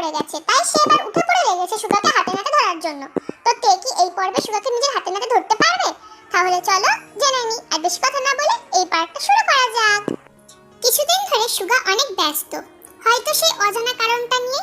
পড়ে গেছে। তাই সে এবার উঠে পড়ে লেগেছে সুগাকে হাতে নাতে ধরার জন্য। তো তে কি এই পর্বে সুগাকে নিজের হাতে নাতে ধরতে পারবে? তাহলে চলো জেনে নি। আর বেশি কথা না বলে এই পার্টটা শুরু করা যাক। কিছুদিন ধরে সুগা অনেক ব্যস্ত। হয়তো সে অজানা কারণটা নিয়ে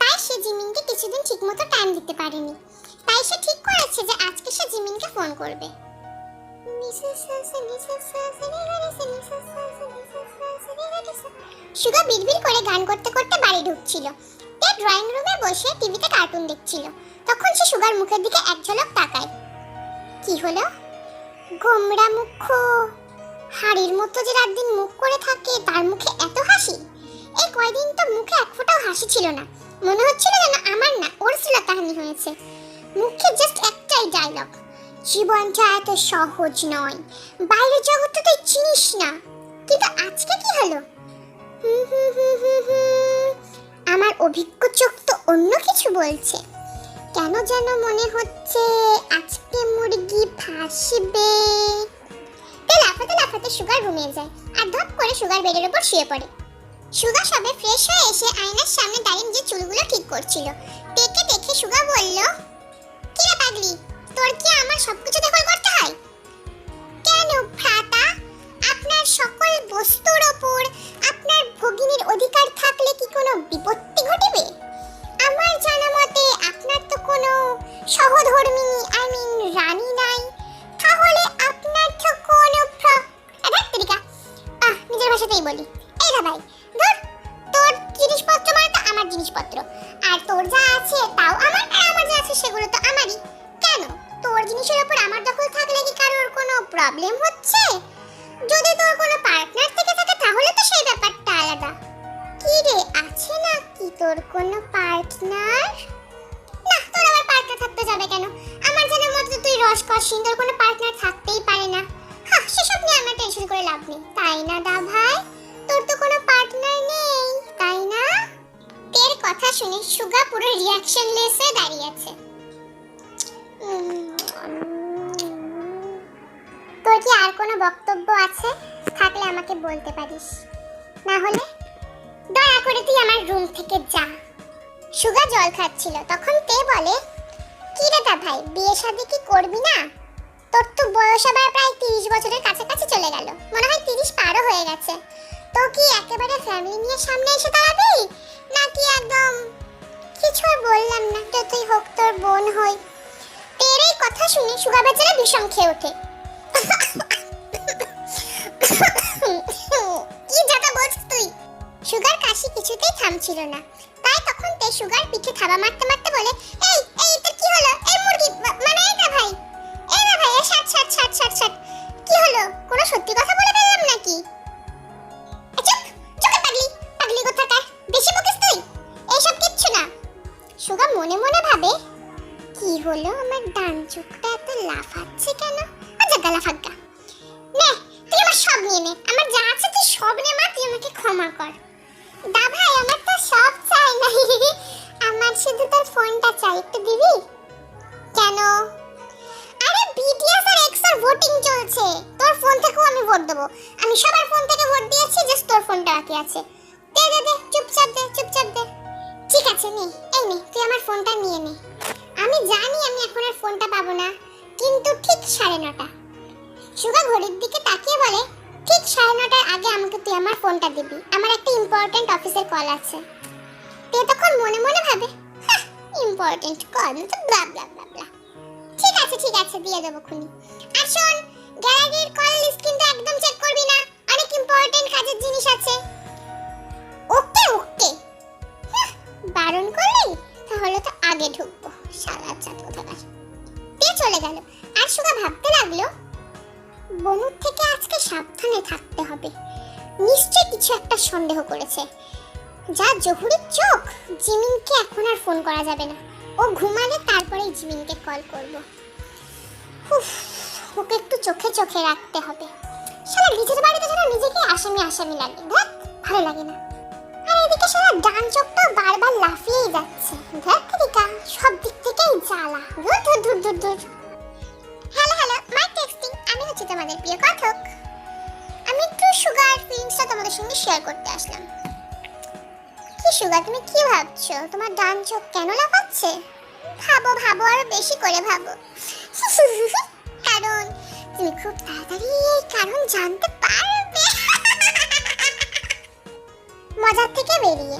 তাই সে জিমিনকে কিছুদিন ঠিকমতো টাইম দিতে পারেনি। তাই সে ঠিক করেছে যে আজকে সে জিমিনকে ফোন করবে। সুগা বিড়বিড় করে গান করতে করতে বাড়ি ঢুকছিল। তে ড্রয়িং রুমে বসে টিভিতে কার্টুন দেখছিল। তখন সে সুগার মুখের দিকে এক ঝলক তাকায়। কি হলো? গোমরা মুখ। হাড়ির মতো যে রাত দিন মুখ করে থাকে, তার মুখে এত হাসি? এই কয়দিন তো মুখে এক ফোঁটাও হাসি ছিল না। মনে হচ্ছিল যেন আমার না, ওর ছিল কাহিনী হয়েছে। মুখে জাস্ট একটাই ডায়লগ জীবনটা এত সহজ নয়। বাইরের জগৎটা তুই চিনিস না। কিন্তু আজকে কি হলো। আমার অভিজ্ঞ চোখ তো অন্য কিছু বলছে। কেন যেন মনে হচ্ছে আজকে মুরগি লাফাতে লাফাতে সুগার রুমে যায় আর ধপ করে সুগার বেডের উপর শুয়ে পড়ে। সুগা সবে ফ্রেশ হয়ে এসে আয়নার সামনে দাঁড়িয়ে নিজের চুলগুলো ঠিক করছিল। টেকে দেখে সুগা বলল পাগলি, তোর কি আমার সবকিছু দখল করতে জিনিসপত্র। আর তোর যা আছে, তাও আমার আর আমার যা আছে, সেগুলো তো আমারই। কেন? তোর জিনিসের উপর আমার দখল থাকলে কি কারোর কোনো প্রবলেম হচ্ছে? যদি তোর কোনো পার্টনার থেকে থাকে, তাহলে তো সেই ব্যাপারটা আলাদা। কি রে, আছে না কি তোর কোনো পার্টনার না, তোর আবার পার্টনার থাকতে যাবে কেন? আমার জানার মতো তুই রস কষিন তোর কোনো পার্টনার থাকতেই পারে না। হ্যাঁ সেসব নিয়ে আমার টেনশন করে লাভ নেই। তাই না, দা ভাই? তোর তো কোনো পার্টনার নেই, তাই না? কথা শুনে সুগা পুরো রিয়াকশন লেস হয়ে দাঁড়িয়ে আছে তোর কি আর কোনো বক্তব্য আছে? থাকলে আমাকে বলতে পারিস। না হলে দয়া করে তুই আমার রুম থেকে যা। সুগা জল খাচ্ছিল। তখন তে বলে, কি রে দা ভাই, বিয়ে শাদী কি করবি না? তোর তো বয়স আবার প্রায় তিরিশ বছরের কাছাকাছি চলে গেল। মনে হয় তিরিশ পারও হয়ে গেছে। তো কি একেবারে ফ্যামিলি নিয়ে সামনে এসে দাঁড়াবি? নাকি একদম কিছু আর বললাম না যতই হোক তোর বোন হই। তের এই কথা শুনে সুগা বেচারা বিষম খেয়ে ওঠে। কি যাতা বলছিস তুই? সুগার কাশি কিছুতেই থামছিল না। তাই তখন তে সুগার পিঠে থাবা মারতে মারতে বলে, এই এই, তোর কি হলো? এই মুরগি মানে না ভাই? এই না ভাই, এই ছাড় ছাড় ছাড় ছাড় ছাড় কি হলো? কোনো সত্যি কথা হলো আমার ডান চোখটা এত লাফাচ্ছে কেন? আচ্ছা গালা ফাগ্গা নে, তুই আমার সব নিয়ে নে। আমার যা আছে তুই সব নে মা, তুই আমাকে ক্ষমা কর। দা ভাই, আমার তো সব চাই না। আমার শুধু তোর ফোনটা চাই, একটু দিবি? কেন? আরে বিটিএস আর এক্সের ভোটিং চলছে। তোর ফোন থেকেও আমি ভোট দেবো। আমি সবার ফোন থেকে ভোট দিয়েছি জাস্ট তোর ফোনটা বাকি আছে। দে দে দে, চুপচাপ দে চুপচাপ দে। ঠিক আছে, নে, এই নে, তুই আমার ফোনটা নিয়ে নে। আমি জানি আমি এখন আর ফোনটা পাবো না, কিন্তু ঠিক সাড়ে নটা। সুগা ঘড়ির দিকে তাকিয়ে বলে, ঠিক সাড়ে নটার আগে আমাকে তুই আমার ফোনটা দিবি। আমার একটা ইম্পর্ট্যান্ট অফিসের কল আছে তে তখন মনে মনে ভাবে ইম্পর্ট্যান্ট কল তো ব্লা ব্লা ব্লা ব্লা ঠিক আছে ঠিক আছে, দিয়ে দেবো খুনি। আর শোন, গ্যালারির কল হবে। নিশ্চয় কিছু একটা সন্দেহ করেছে। যা জহুরির চোখ। জিমিনকে এখন আর ফোন করা যাবে না। ও ঘুমালে তারপরেই জিমিনকে কল করব। ওকে একটু চোখে চোখে রাখতে হবে। নিজের বাড়িতে যেন নিজেকে আসামি আসামি লাগে। দেখ, ভালো লাগে না। আর এদিকে ডান চোখটা বারবার লাফিয়েই যাচ্ছে। দেখ দিকা সব দিক থেকেই জ্বালা। ধুর ধুর ধুর ধুর ধুর। Hello hello, my texting. আমি হচ্ছি তোমাদের প্রিয় কথক। আমি তোমাদের সঙ্গে শেয়ার করতে আসলাম। কি সুগার, তুমি কি ভাবছ? তোমার ডান চোখ কেন লাফাচ্ছে? ভাবো ভাবো, আরও বেশি করে ভাবো। কারণ, তুমি খুব তাড়াতাড়ি এই কারণ জানতে পারবে। মজার থেকে বেরিয়ে।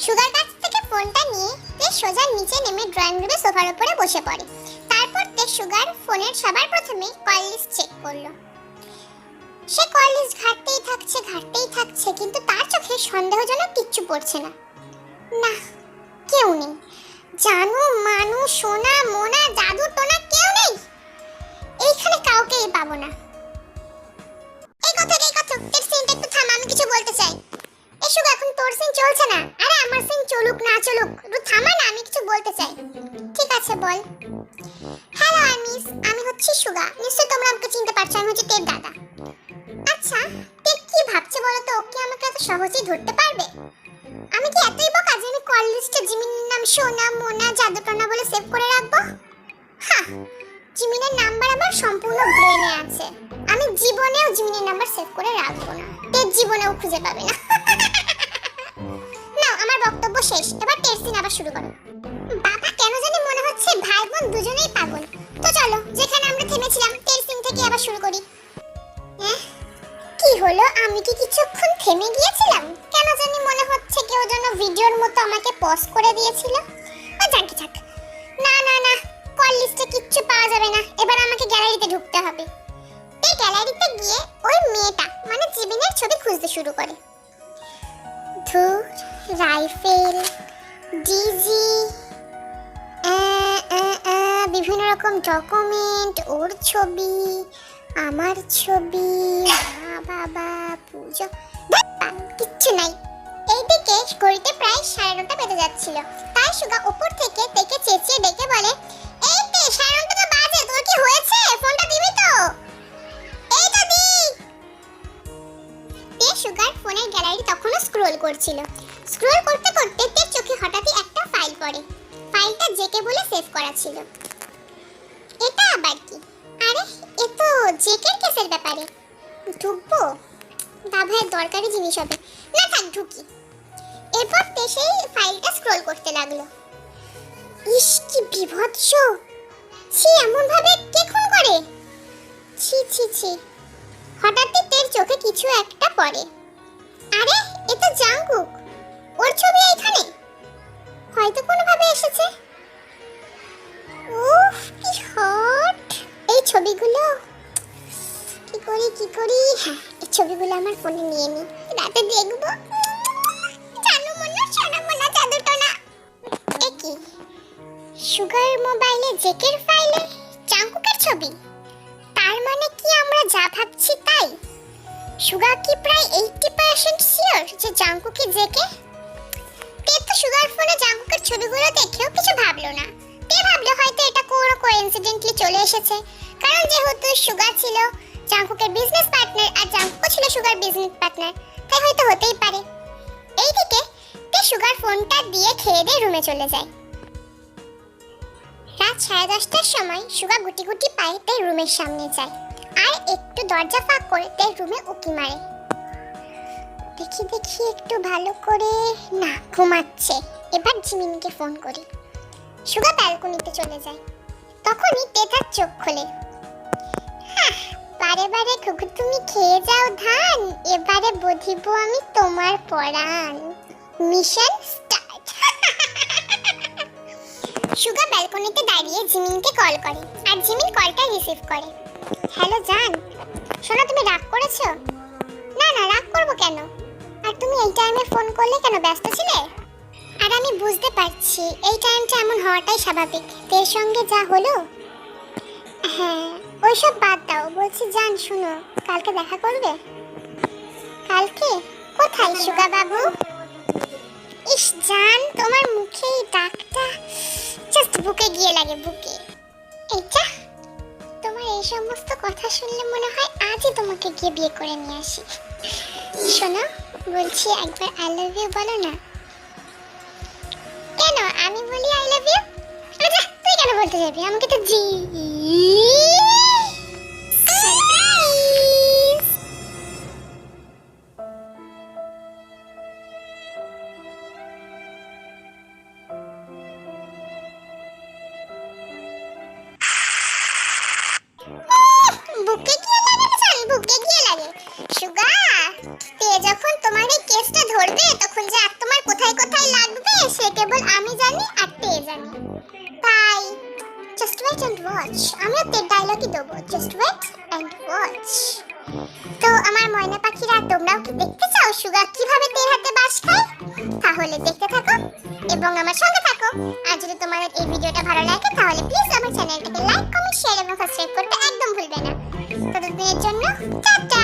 সুগার কাছ থেকে ফোনটা নিয়ে তে সোজা নিচে নেমে ড্রয়িং রুমে সোফার উপরে বসে পড়ে। তারপর তে সুগার ফোনের সবার প্রথমে কল লিস্ট চেক করল। সে কলেজ ঘাটতেই থাকছে ঘাটতেই থাকছে, কিন্তু তার চোখে সন্দেহজনক কিচ্ছু পড়ছে না। না, কেউ নেই। জানু, মানু, সোনা, মোনা জাদু টোনা কেউ নেই। এইখানে কাউকেই পাবো না। এই কথা এই কথা, তোর সিনটা একটু থাম, আমি কিছু বলতে চাই। এসো এখন তোর সিন চলছে না? আরে, আমার সিন চলুক, না চলুক, একটু থামা না, আমি কিছু বলতে চাই। ঠিক আছে, বল। হ্যালো আমিস, আমি হচ্ছি সুগা নিশ্চয়ই তোমরা আমাকে চিনতে পারছ, আমি হচ্ছি তের দাদা। আচ্ছা তে কি ভাবছে বলো ওকে আমাকে এত সহজেই ধরতে পারবে? আমি কি এতই বোকা যে আমি কল লিস্টে জিমিনের নাম সোনা, মোনা, জাদুটনা বলে সেভ করে রাখব? জিমিনের নাম্বার আমার সম্পূর্ণ ব্রেনে আছে। আমি জীবনেও জিমিনের নাম্বার সেভ করে রাখব না। তের জীবনেও খুঁজে পাবে না। না আমার বক্তব্য শেষ। এবার টের সিন আবার শুরু করো। বাবা, কেন জানি মনে হচ্ছে ভাই বোন দুজনেই পাগল। তো চলো, যেখানে আমরা থেমেছিলাম টের সিন থেকে আবার শুরু করি। থেমে গিয়েছিলাম? কেন জানি মনে হচ্ছে কেউ যেন ভিডিওর মতো আমাকে পজ করে দিয়েছিল। ও যাকে যাক না না না কল লিস্টে কিচ্ছু পাওয়া যাবে না। এবার আমাকে গ্যালারিতে ঢুকতে হবে। এই গ্যালারিতে গিয়ে ওই মেয়েটা মানে জিবিনের ছবি খুঁজতে শুরু করে। ধুর, রাইফেল, ডিজি বিভিন্ন রকম ডকুমেন্ট ওর ছবি আমার ছবি মা বাবা পুজো কিচ্ছু নাই। এইদিকে ঘড়িতে প্রায় সাড়ে নটা বেজে যাচ্ছিল। তাই সুগা উপর থেকে তেকে চেঁচিয়ে ডেকে বলে, এই তে সাড়ে নটা তো বাজে তোর কি হয়েছে? ফোনটা দিবি তো? এই তো দি। তে সুগার ফোনের গ্যালারি তখনও স্ক্রোল করছিল। স্ক্রোল করতে করতে তের চোখে হঠাৎই একটা ফাইল পড়ে। ফাইলটা জেকে বলে সেভ করা ছিল। এটা আবার কি? আরে, এ তো জেকের কেসের ব্যাপারে। ঢুকবো? দাভাইয়ের দরকারি জিনিস হবে। না থাক, ঢুকি। এরপর সেই ফাইলটা স্ক্রোল করতে লাগল। ইস, কি বিভৎস! ছি এমন ভাবে কে খুন করে? ছি ছি ছি। হঠাৎই তের চোখে কিছু একটা পড়ে। আরে, এ তো জাঙ্কুক। ওর ছবি এইখানে। হয়তো কোনোভাবে এসেছে। উফ, কি হট ছবিগুলো? কি করি কি করি? হ্যাঁ এই ছবিগুলো আমার ফোনে নিয়ে নি। রাতে দেখব। কি? সুগার মোবাইলে জেকের ফাইলে চাঙ্কুকের ছবি? তার মানে কি আমরা যা ভাবছি তাই? সুগা কি প্রায় এইটটি পার্সেন্ট শিওর যে জাঙ্কুকে জেকে? তে তো সুগার ফোনে জাঙ্কুকের ছবিগুলো দেখেও কিছু ভাবলো না। তে ভাবলো হয়তো এটা কোনো কোইন্সিডেন্টলি চলে এসেছে? কারণ যেহেতু সুগার ছিল, জাঙ্কুকের বিজনেস পার্টনার আর জাঙ্কুকও ছিল সুগার বিজনেস পার্টনার তাই হয়তো হতেই পারে। এইদিকে তে সুগার ফোনটা দিয়ে খেয়ে দিয়ে রুমে চলে যায়। রাত সাড়ে দশটার সময় সুগা গুটি গুটি পায়ে তাই রুমের সামনে যায় আর একটু দরজা ফাঁক করে তাই রুমে উকি মারে। দেখি দেখি একটু ভালো করে না, ঘুমাচ্ছে। এবার জিমিনকে ফোন করি। সুগা ব্যালকনিতে চলে যায়। তখনই তেতার চোখ খোলে। বারে বারে ঘুঘু তুমি খেয়ে যাও ধান। এবারে বুঝিব আমি তোমার পরাণ। মিশন স্টার্ট সুগা ব্যালকনিতে দাঁড়িয়ে জিমিনকে কল করে আর জিমিন কলটা রিসিভ করে। হ্যালো জান। শোনো তুমি রাগ করেছ? না না, রাগ করব কেন? আর তুমি এই টাইমে ফোন করলে কেন ব্যস্ত ছিলে? আর আমি বুঝতে পারছি, এই টাইমটা এমন হওয়াটাই স্বাভাবিক। তের সঙ্গে যা হলো হ্যাঁ ওইসব বাদ দাও। বলছি জান শুনো। কালকে দেখা করবে? কালকে? কোথায় সুগা বাবু ইস জান তোমার মুখে ডাকটা জাস্ট বুকে গিয়ে লাগে, বুকে। এইটা তোমার এই সমস্ত কথা শুনলে মনে হয় আজই তোমাকে গিয়ে বিয়ে করে নিয়ে আসি। শোনো, বলছি একবার আই লাভ ইউ বলো না। কেন? আমি বলি আই লাভ ইউ? কেন বলতে যাবি আমাকে তো জি মাচ আমরা তের ডায়লগই দেবো। জাস্ট ওয়েট অ্যান্ড ওয়াচ তো আমার ময়না পাখিরা, তোমরাও কি দেখতে চাও? সুগা কীভাবে তের হাতে বাস খায়? তাহলে দেখতে থাকো এবং আমার সঙ্গে থাকো। আর যদি তোমাদের এই ভিডিওটা ভালো লাগে, তাহলে প্লিজ আমার চ্যানেলটাকে লাইক কমেন্ট শেয়ার এবং সাবস্ক্রাইব করতে একদম ভুলবে না। ততদিনের জন্য, টাটা!